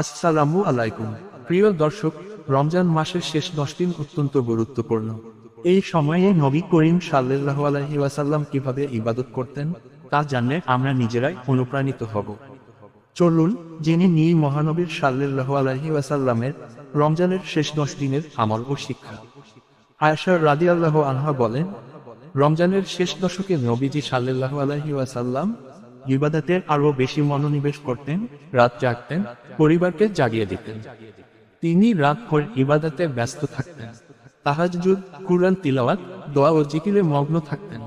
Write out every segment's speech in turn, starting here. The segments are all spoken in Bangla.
আসসালামু আলাইকুম। প্রিয় দর্শক, রমজান মাসের শেষ দশ দিন অত্যন্ত গুরুত্বপূর্ণ। এই সময়ে নবী করিম সাল্লাহ আলহি ওয়াসাল্লাম কীভাবে ইবাদত করতেন, তা জানলে আমরা নিজেরাই অনুপ্রাণিত হব। চলুন জেনে নিই মহানবীর সাল্লাহ আলহি ওয়াসাল্লামের রমজানের শেষ দশ দিনের আমল ও শিক্ষা। আয়সা রাদি আল্লাহ আনহা বলেন, রমজানের শেষ দশকে নবীজি সাল্লাহ আলহি ওয়াসাল্লাম ইবাদাতে আরও বেশি মনোনিবেশ করতেন, রাত জাগতেন, পরিবারকে জাগিয়ে দিতেন। তিনি রাত ভর ইবাদাতে ব্যস্ত থাকতেন। তাহাজুদ, কুরআন তিলাওয়াত, দোয়া ও জিকিরে মগ্ন থাকতেন।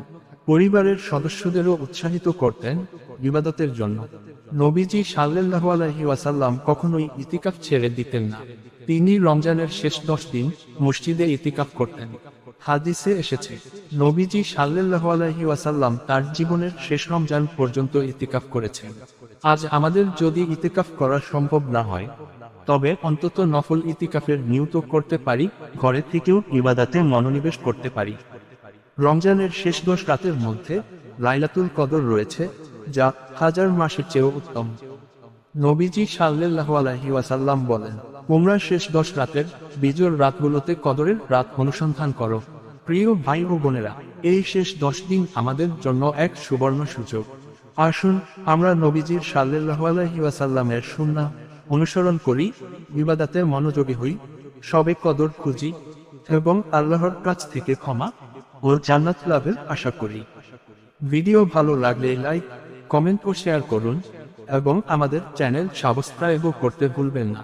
পরিবারের সদস্যদেরও উৎসাহিত করতেন ইবাদতের জন্য। নবীজি সাল্লাল্লাহু আলাইহি ওয়াসাল্লাম কখনোই ইতিকাফ ছেড়ে দিতেন না। তিনি রমজানের শেষ দশ দিন মসজিদে ইতিকাফ করতেন। হাদিসে এসেছে, নবীজি আলাইহি ওয়াসাল্লাম তার জীবনের শেষ রমজান পর্যন্ত ইতিকাফ করেছেন। আজ আমাদের যদি ইতিকাফ করা সম্ভব না হয়, তবে অন্তত নফল ইতিকাফের নিয়ত করতে পারি, ঘরে থেকেও ইবাদাতে মনোনিবেশ করতে পারি। রমজানের শেষ দশ রাতের মধ্যে লাইলাতুল কদর রয়েছে, যা হাজার মাসের চেয়েও উত্তম। নবীজি সাল্লাল্লাহু আলাইহি ওয়াসাল্লাম বলেন তোমরা শেষ দশ রাতের বিজোর রাতগুলোতে কদরের রাত অনুসন্ধান করো। প্রিয় ভাই ও বোনেরা, এই শেষ দশ দিন আমাদের জন্য এক সুবর্ণ সুযোগ। আসুন, আমরা নবীজির সাল্লাল্লাহু আলাইহি ওয়াসাল্লামের সুন্নাহ অনুসরণ করি বিবাদাতে মনোযোগী হই, সবে কদর খুঁজি এবং আল্লাহর কাছ থেকে ক্ষমা ও জান্নাত লাভের আশা করি। ভিডিও ভালো লাগলে লাইক, কমেন্ট ও শেয়ার করুন এবং আমাদের চ্যানেল সাবস্ক্রাইবও করতে ভুলবেন না।